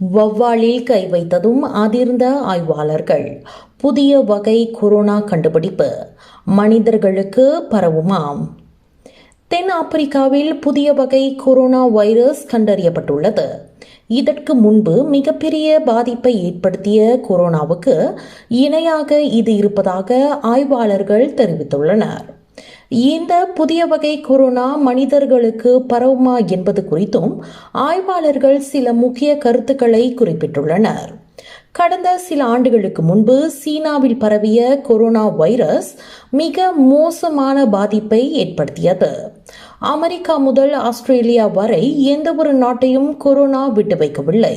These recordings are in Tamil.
வௌவாலில் கை வைத்ததும் அதிர்ந்த ஆய்வாளர்கள். புதிய வகை கொரோனா கண்டுபிடிப்பு. மனிதர்களுக்கு பரவுமாம். தென் ஆப்பிரிக்காவில் புதிய வகை கொரோனா வைரஸ் கண்டறியப்பட்டுள்ளது. இதற்கு முன்பு மிகப்பெரிய பாதிப்பை ஏற்படுத்திய கொரோனாவுக்கு இணையாக இது இருப்பதாக ஆய்வாளர்கள் தெரிவித்துள்ளனர். இந்த புதிய வகை கொரோனா மனிதர்களுக்கு பரவுமா என்பது குறித்தும் ஆய்வாளர்கள் சில முக்கிய கருத்துக்களை குறிப்பிட்டுள்ளனர். கடந்த சில ஆண்டுகளுக்கு முன்பு சீனாவில் பரவிய கொரோனா வைரஸ் மிக மோசமான பாதிப்பை ஏற்படுத்தியது. அமெரிக்கா முதல் ஆஸ்திரேலியா வரை எந்த ஒரு நாட்டையும் கொரோனா விட்டு வைக்கவில்லை.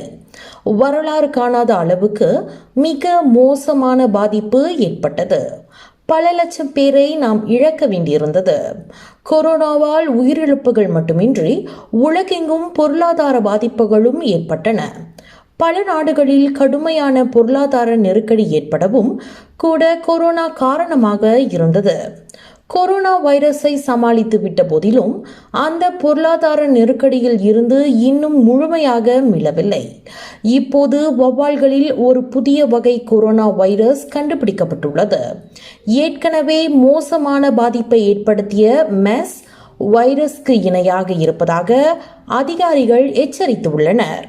வரலாறு காணாத அளவுக்கு மிக மோசமான பாதிப்பு ஏற்பட்டது. பல லட்சம் பேரை நாம் இழக்க வேண்டியிருந்தது. கொரோனாவால் உயிரிழப்புகள் மட்டுமின்றி உலகெங்கும் பொருளாதார பாதிப்புகளும் ஏற்பட்டன. பல நாடுகளில் கடுமையான பொருளாதார நெருக்கடி ஏற்படவும் கூட கொரோனா காரணமாக இருந்தது. கொரோனா வைரஸை சமாளித்து விட்ட போதிலும் அந்த பொருளாதார நெருக்கடியில் இருந்து இன்னும் முழுமையாக மீளவில்லை. இப்போது வௌவால்களில் ஒரு புதிய வகை கொரோனா வைரஸ் கண்டுபிடிக்கப்பட்டுள்ளது. ஏற்கனவே மோசமான பாதிப்பை ஏற்படுத்திய மெஸ் வைரஸ்க்கு இணையாக இருப்பதாக அதிகாரிகள் எச்சரித்துள்ளனர்.